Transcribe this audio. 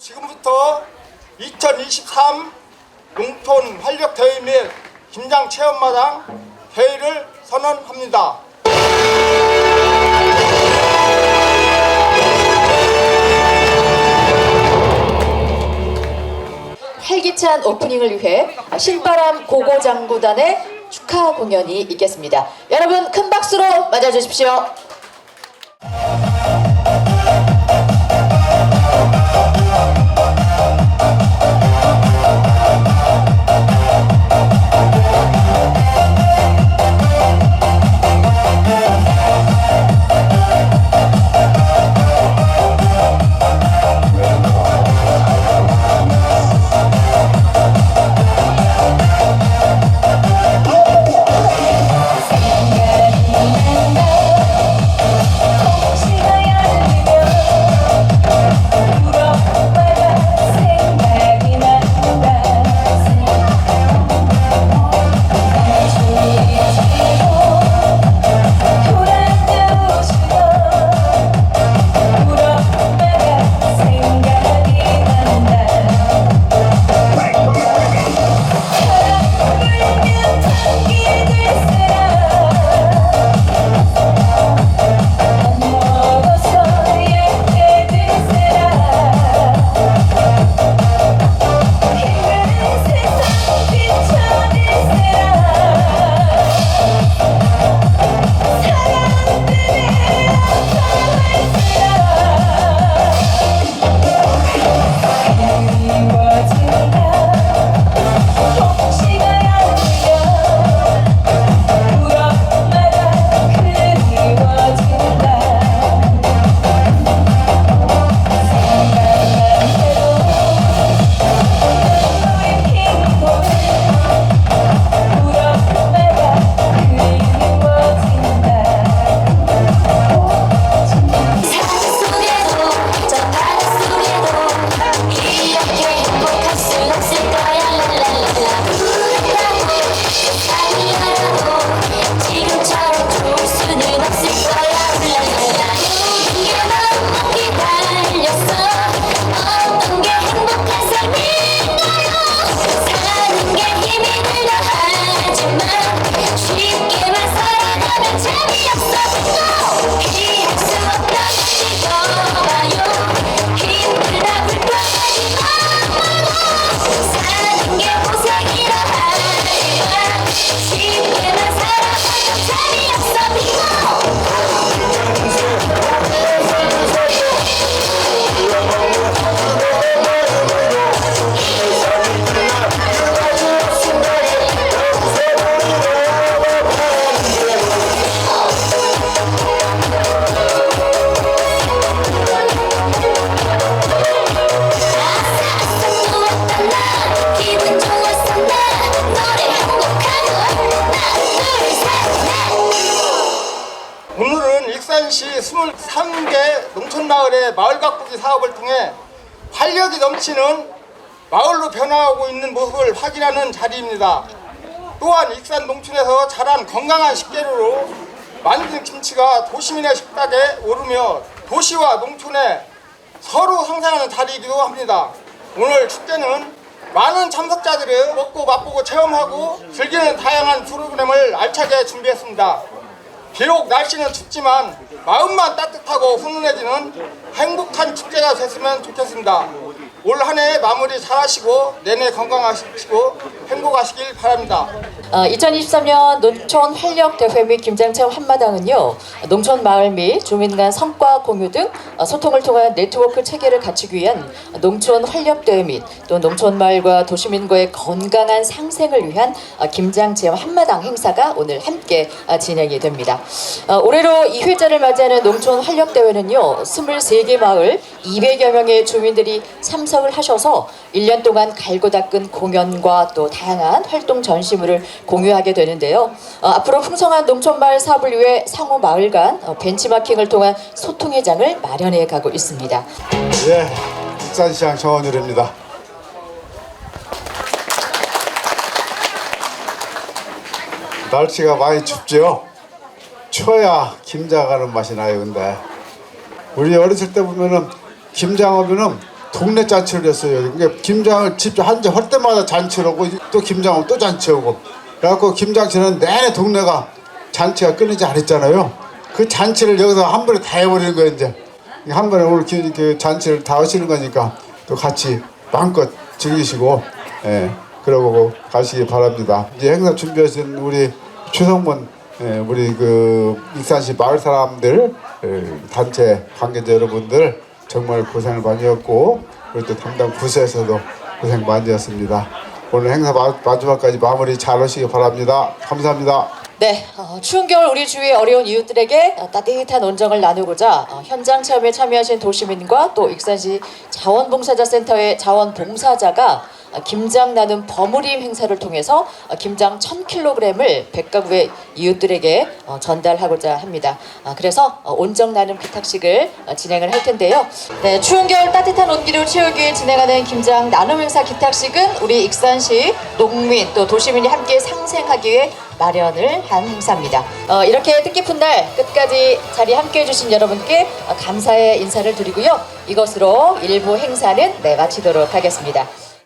지금부터 2023 농촌 활력 대회 및 김장 체험마당 대회를 선언합니다. 활기찬 오프닝을 위해 신바람 고고장구단의 축하 공연이 있겠습니다. 여러분 큰 박수로 맞아주십시오. 익산시 23개 농촌마을의 마을 가꾸기 사업을 통해 활력이 넘치는 마을로 변화하고 있는 모습을 확인하는 자리입니다. 또한 익산 농촌에서 자란 건강한 식재료로 만든 김치가 도시민의 식탁에 오르며 도시와 농촌에 서로 상생하는 자리이기도 합니다. 오늘 축제는 많은 참석자들을 먹고 맛보고 체험하고 즐기는 다양한 프로그램을 알차게 준비했습니다. 비록 날씨는 춥지만 마음만 따뜻하고 훈훈해지는 행복한 축제가 됐으면 좋겠습니다. 올 한 해 마무리 잘하시고 내내 건강하시고 행복하시길 바랍니다. 어, 2023년 농촌 활력 대회 및 김장 체험 한마당은요 농촌 마을 및 주민 간 성과 공유 등 어, 소통을 통한 네트워크 체계를 갖추기 위한 농촌 활력 대회 및 또 농촌 마을과 도시민과의 건강한 상생을 위한 어, 김장 체험 한마당 행사가 오늘 함께 어, 진행이 됩니다. 어, 올해로 2회째를 맞이하는 농촌 활력 대회는요 23개 마을 200여 명의 주민들이 참석을 하셔서 1년 동안 갈고 닦은 공연과 또 다양한 활동 전시물을 공유하게 되는데요. 어, 앞으로 풍성한 농촌마을 사업을 위해 상호 마을 간 어, 벤치마킹을 통한 소통의 장을 마련해 가고 있습니다. 예, 익산시장 정원율입니다. 날씨가 많이 춥죠? 추워야 김장 하는 맛이 나요, 근데. 우리 어렸을 때 보면은 김장 하면은 동네 잔치를 했어요. 그러니까 김장을 직접 한지 할 때마다 잔치를 하고 또 김장하면 또 잔치하고 그래갖고 김장치는 내내 동네가 잔치가 끊이지 않았잖아요. 그 잔치를 여기서 한 번에 다 해버리는 거예요 이제 한 번에 오늘 기- 그 잔치를 다 하시는 거니까 또 같이 마음껏 즐기시고 예 그러고 가시기 바랍니다. 이제 행사 준비하신 우리 추성문 예, 우리 그 익산시 마을 사람들 예, 단체 관계자 여러분들 정말 고생을 많이 했고 그리고 또 담당 부서에서도 고생 많이 했습니다. 오늘 행사 마, 마지막까지 마무리 잘 하시기 바랍니다. 감사합니다. 네, 어, 추운 겨울 우리 주위의 어려운 이웃들에게 어, 따뜻한 온정을 나누고자 어, 현장 체험에 참여하신 도시민과 또 익산시 자원봉사자센터의 자원봉사자가 어, 김장 나눔 버무림 행사를 통해서 어, 김장 1000kg을 백가구의 이웃들에게 어, 전달하고자 합니다. 아, 그래서 어, 온정 나눔 기탁식을 어, 진행을 할 텐데요. 네, 추운 겨울 따뜻한 온기를 채우기 위해 진행하는 김장 나눔 행사 기탁식은 우리 익산시 농민 또 도시민이 함께 상생하기 위해 마련을 한 행사입니다. 어, 이렇게 뜻깊은 날 끝까지 자리 함께 해주신 여러분께 어, 감사의 인사를 드리고요. 이것으로 일부 행사는 네, 마치도록 하겠습니다.